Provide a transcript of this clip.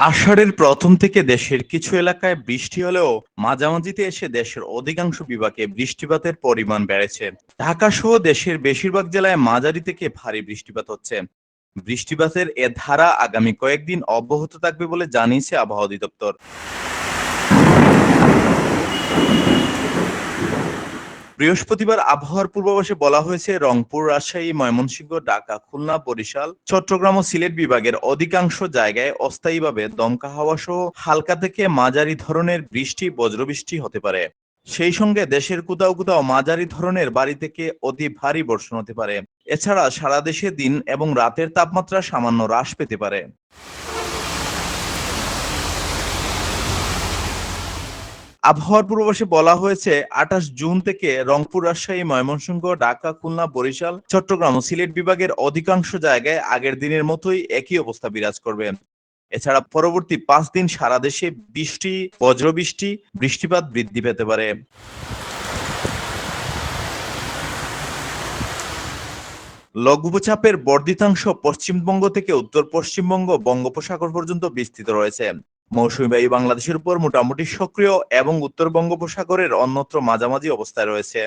আষাঢ়ের প্রথম থেকে দেশের কিছু এলাকায় বৃষ্টি হলেও মাঝামাঝিতে এসে দেশের অধিকাংশ বিভাগে বৃষ্টিপাতের পরিমাণ বেড়েছে। ঢাকা সহ দেশের বেশিরভাগ জেলায় মাঝারি থেকে ভারী বৃষ্টিপাত হচ্ছে। বৃষ্টিপাতের এ ধারা আগামী কয়েকদিন অব্যাহত থাকবে বলে জানিয়েছে আবহাওয়া অধিদপ্তর। বৃহস্পতিবার আবহাওয়ার পূর্বাভাসে বলা হয়েছে, রংপুর, রাজশাহী, ময়মনসিংহ, ঢাকা, খুলনা, বরিশাল, চট্টগ্রাম ও সিলেট বিভাগের অধিকাংশ জায়গায় অস্থায়ীভাবে দমকা হাওয়া সহ হালকা থেকে মাঝারি ধরনের বৃষ্টি, বজ্রবৃষ্টি হতে পারে। সেই সঙ্গে দেশের কোথাও কোথাও মাঝারি ধরনের বাড়ি থেকে অতি ভারী বর্ষণ হতে পারে। এছাড়া সারা দেশে দিন এবং রাতের তাপমাত্রা সামান্য হ্রাস পেতে পারে। আবহাওয়ার পূর্বাভাসে বলা হয়েছে, আঠাশ জুন থেকে রংপুর, রাজশাহী, ময়মনসিংহ, ঢাকা, খুলনা, বরিশাল, চট্টগ্রাম ও সিলেট বিভাগের অধিকাংশ জায়গায় আগের দিনের মতোই একই অবস্থা বিরাজ করবে। এছাড়া পরবর্তী পাঁচ দিন সারা দেশে বৃষ্টি, বজ্রবৃষ্টি, বৃষ্টিপাত বৃদ্ধি পেতে পারে। লঘুচাপের বর্ধিতাংশ পশ্চিমবঙ্গ থেকে উত্তর পশ্চিমবঙ্গ বঙ্গোপসাগর পর্যন্ত বিস্তৃত রয়েছে। মৌসুমী বায়ু বাংলাদেশের উপর মোটামুটি সক্রিয় এবং উত্তর বঙ্গোপসাগরের অন্যত্র মাঝামাঝি অবস্থায় রয়েছে।